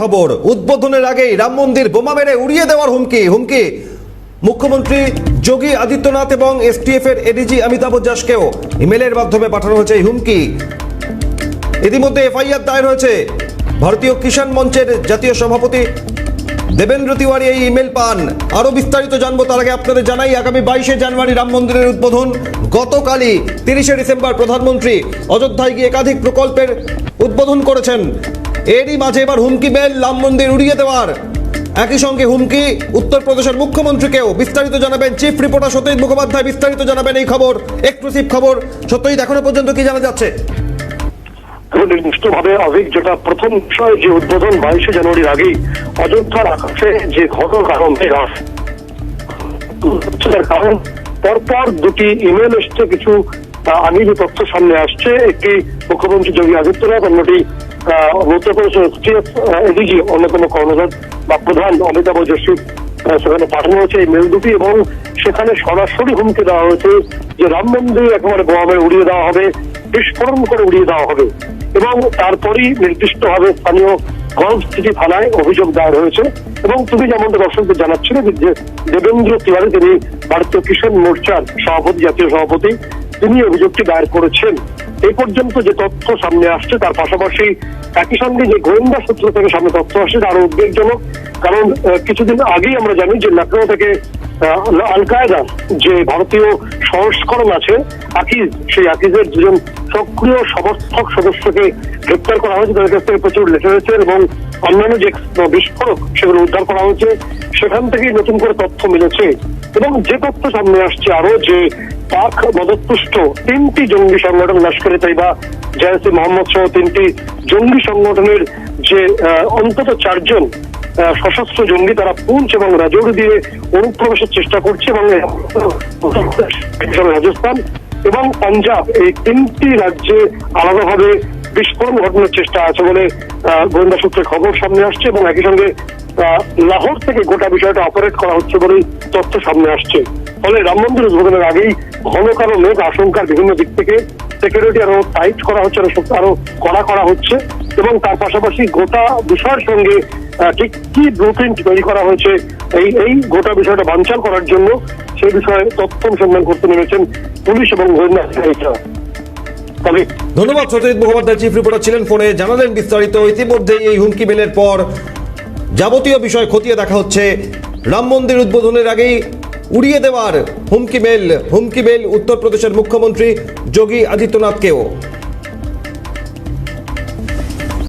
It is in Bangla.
খবর। উদ্বোধনের আগেই রাম মন্দির বোমা মেরে উড়িয়ে দেওয়ার হুমকি হুমকি। মুখ্যমন্ত্রী যোগী আদিত্যনাথ এবং এসটিএফ এর এডিজি অমিতাভ যাসকেও ইমেলের মাধ্যমে পাঠানো হয়েছে হুমকি। ইতিমধ্যে এফআইআর দায়ের হয়েছে। ভারতীয় কিষাণ মঞ্চের জাতীয় সভাপতি দেবেন্দ্র তিওয়ারি এই ইমেল পান। আরও বিস্তারিত জানব, তার আগে আপনাদের জানাই, আগামী বাইশে জানুয়ারি রাম মন্দিরের উদ্বোধন। গতকালই তিরিশে ডিসেম্বর প্রধানমন্ত্রী অযোধ্যায় গিয়ে একাধিক প্রকল্পের উদ্বোধন করেছেন। এরই মাঝে এবার হুমকি বেল রাম মন্দির উড়িয়ে দেওয়ার। একই সঙ্গে হুমকি, উত্তরপ্রদেশের মুখ্যমন্ত্রীকেও বিস্তারিত জানাবেন চিফ রিপোর্টার সত্যজিৎ মুখোপাধ্যায়, বিস্তারিত জানাবেন এই খবর এক্সক্লুসিভ খবর। সত্যজিৎ, এখনও পর্যন্ত কি জানা যাচ্ছে? নির্দিষ্টভাবে অভিক যেটা প্রথম বিষয়, যে উদ্বোধন বাইশে জানুয়ারির আগেই অযোধ্যার আকাশে যে ঘটনা মেঘাস কারণ, পরপর দুটি ইমেল এসছে, কিছু আমি যে তথ্য সামনে আসছে। একটি মুখ্যমন্ত্রী যোগী আদিত্যনাথ, অন্যটি আহ, উত্তরপ্রদেশের এসটিএফ এডিজি অন্যতম কর্মকর্তা বা প্রধান অমিতাভ যোশী সেখানে পাঠানো হয়েছে এই মেল দুটি এবং সেখানে সরাসরি হুমকি দেওয়া হয়েছে যে রাম মন্দির একেবারে বোমাবে উড়িয়ে দেওয়া হবে বিস্ফোরণ করে উড়িয়ে দেওয়া হবে এবং তারপরই নির্দিষ্টভাবে স্থানীয় গলফ সিটি থানায় অভিযোগ দায়ের হয়েছে এবং তুমি যেমনটা দর্শকদের জানাচ্ছিলে যে দেবেন্দ্র তিওয়ারি তিনি ভারতীয় কিষাণ মোর্চার সভাপতি জাতীয় সভাপতি তিনি অভিযোগটি দায়ের করেছেন। এই পর্যন্ত যে তথ্য সামনে আসছে, তার পাশাপাশি একই সঙ্গে যে গোয়েন্দা সূত্র থেকে সামনে তথ্য আসছে, তার উদ্বেগজনক। কারণ কিছুদিন আগেই আমরা জানি যে লখনৌ থেকে আল কায়দা যে ভারতীয় সংস্করণ আছে, আকিজ, সেই আকিজের দুজন সক্রিয় সমর্থক সদস্যকে গ্রেপ্তার করা হয়েছে। তাদের কাছ থেকে প্রচুর লেটারেচার এবং অন্যান্য যে বিস্ফোরক সেগুলো উদ্ধার করা হয়েছে। সেখান থেকেই নতুন করে তথ্য মিলেছে। এবং যে তথ্য সামনে আসছে আরও যে পাক মদতপুষ্ট তিনটি জঙ্গি সংগঠন লস্করে তাইবা জয়সি মোহাম্মদ সহ তিনটি জঙ্গি সংগঠনের যে অন্তত চারজন সশস্ত্র জঙ্গি তারা পুঞ্চ এবং রাজৌরি দিয়ে অনুপ্রবেশের চেষ্টা করছে এবং রাজস্থান এবং পাঞ্জাব। এই তিনটি রাজ্যে আলাদাভাবে বিস্ফোরণ ঘটানোর চেষ্টা আছে বলে গোয়েন্দা সূত্রে খবর সামনে আসছে এবং একই সঙ্গে লাহোর থেকে গোটা বিষয়টা অপারেট করা হচ্ছে বলেই তথ্য সামনে আসছে। ফলে রাম মন্দির উদ্বোধনের আগেই ঘন কালো মেঘ আশঙ্কার বিভিন্ন দিক থেকে সিকিউরিটি আরও টাইট করা হচ্ছে, আরও আরও কড়া করা হচ্ছে এবং তার পাশাপাশি গোটা বিষয়ের সঙ্গে ঠিক কি ব্লুপ্রিন্ট তৈরি করা হয়েছে, এই এই গোটা বিষয়টা বানচাল করার জন্য সেই বিষয়ে তথ্য অনুসন্ধান করতে নেমেছেন পুলিশ এবং গোয়েন্দা আধিকারিকরা। ধন্যবাদ সত্যজিৎ মুখোপাধ্যায় চিফ রিপোর্টার ছিলেন ফোনে। জানালেন বিস্তারিত। ইতিমধ্যে এই হুমকি মেলের পর যাবতীয় বিষয় খতিয়ে দেখা হচ্ছে। রাম মন্দির উদ্বোধনের আগেই উড়িয়ে দেওয়ার হুমকি মেল। হুমকি মেল উত্তরপ্রদেশের মুখ্যমন্ত্রী যোগী আদিত্যনাথকেও।